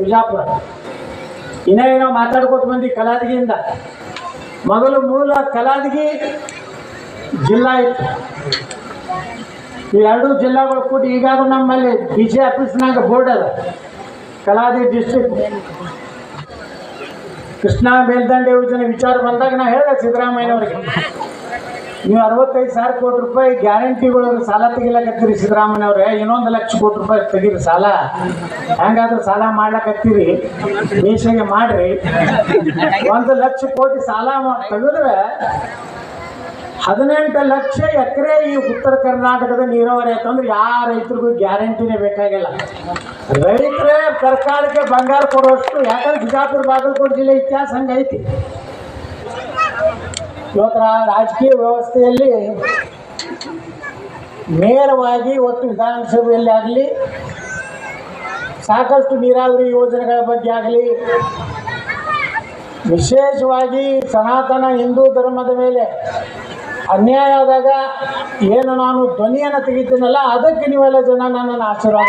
ವಿಜಾಪುರ ಇನ್ನ ಏನೋ ಮಾತಾಡ್ಕೊತ ಬಂದಿ ಕಲಾದಗಿಯಿಂದ. ಮೊದಲು ಮೂಲ ಕಲಾದಗಿ ಜಿಲ್ಲಾ ಇತ್ತು ಎರಡು ಜಿಲ್ಲಾಗಳು ಕೂಡಿ ಈಗಾದ್ರೂ ನಮ್ಮಲ್ಲಿ ಬಿ ಸಿ ಆಫೀಸ್ನಾಗ ಬೋರ್ಡ್ ಅದ. ಕಲಾದಿ ಡಿಸ್ಟ್ರಿಕ್ಟ್ ಕೃಷ್ಣಾ ಮೇಲ್ದಂಡೆ ಯೋಜನೆ ವಿಚಾರ ಬಂದಾಗ ನಾ ಹೇಳಿದೆ ಸಿದ್ದರಾಮಯ್ಯನವ್ರಿಗೆ. ನೀವು ಅರವತ್ತೈದು ಸಾವಿರ ಕೋಟಿ ರೂಪಾಯಿ ಗ್ಯಾರಂಟಿಗಳು ಸಾಲ ತೆಗಿಲಕತ್ತೀರಿ ಸಿದ್ದರಾಮಯ್ಯವ್ರೆ ಇನ್ನೊಂದು ಲಕ್ಷ ಕೋಟಿ ರೂಪಾಯಿ ತೆಗೀರಿ ಸಾಲ. ಹೆಂಗಾದ್ರೂ ಸಾಲ ಮಾಡ್ಲಕತ್ತೀರಿ. ದೇಶಗೆ ಮಾಡ್ರಿ. ಒಂದು ಲಕ್ಷ ಕೋಟಿ ಸಾಲ ತೆಗೆದ್ರೆ ಹದಿನೆಂಟು ಲಕ್ಷ ಎಕರೆ ಈ ಉತ್ತರ ಕರ್ನಾಟಕದ ನೀರಾವರಿ ಆಯ್ತು ಅಂದ್ರೆ ಯಾವ ರೈತರಿಗೂ ಗ್ಯಾರಂಟಿನೇ ಬೇಕಾಗಿಲ್ಲ. ರೈತರೇ ಸರ್ಕಾರಕ್ಕೆ ಬಂಗಾರ ಕೊಡುವಷ್ಟು ಯಾಕಂದ್ರೆ ಬಿಜಾಪುರ, ಬಾಗಲಕೋಟೆ ಜಿಲ್ಲೆ ಇತಿಹಾಸ ಹಂಗೈತಿ. ಇವತ್ತು ರಾಜಕೀಯ ವ್ಯವಸ್ಥೆಯಲ್ಲಿ ನೇರವಾಗಿ ಇವತ್ತು ವಿಧಾನಸಭೆಯಲ್ಲಿ ಆಗಲಿ, ಸಾಕಷ್ಟು ನೀರಾವರಿ ಯೋಜನೆಗಳ ಬಗ್ಗೆ ಆಗಲಿ, ವಿಶೇಷವಾಗಿ ಸನಾತನ ಹಿಂದೂ ಧರ್ಮದ ಮೇಲೆ ಅನ್ಯಾಯ ಆದಾಗ ಏನು ನಾನು ಧ್ವನಿಯನ್ನು ತೆಗಿತೀನಲ್ಲ, ಅದಕ್ಕೆ ನೀವೆಲ್ಲ ಜನ ನನ್ನನ್ನು ಆಶೀರ್ವಾದ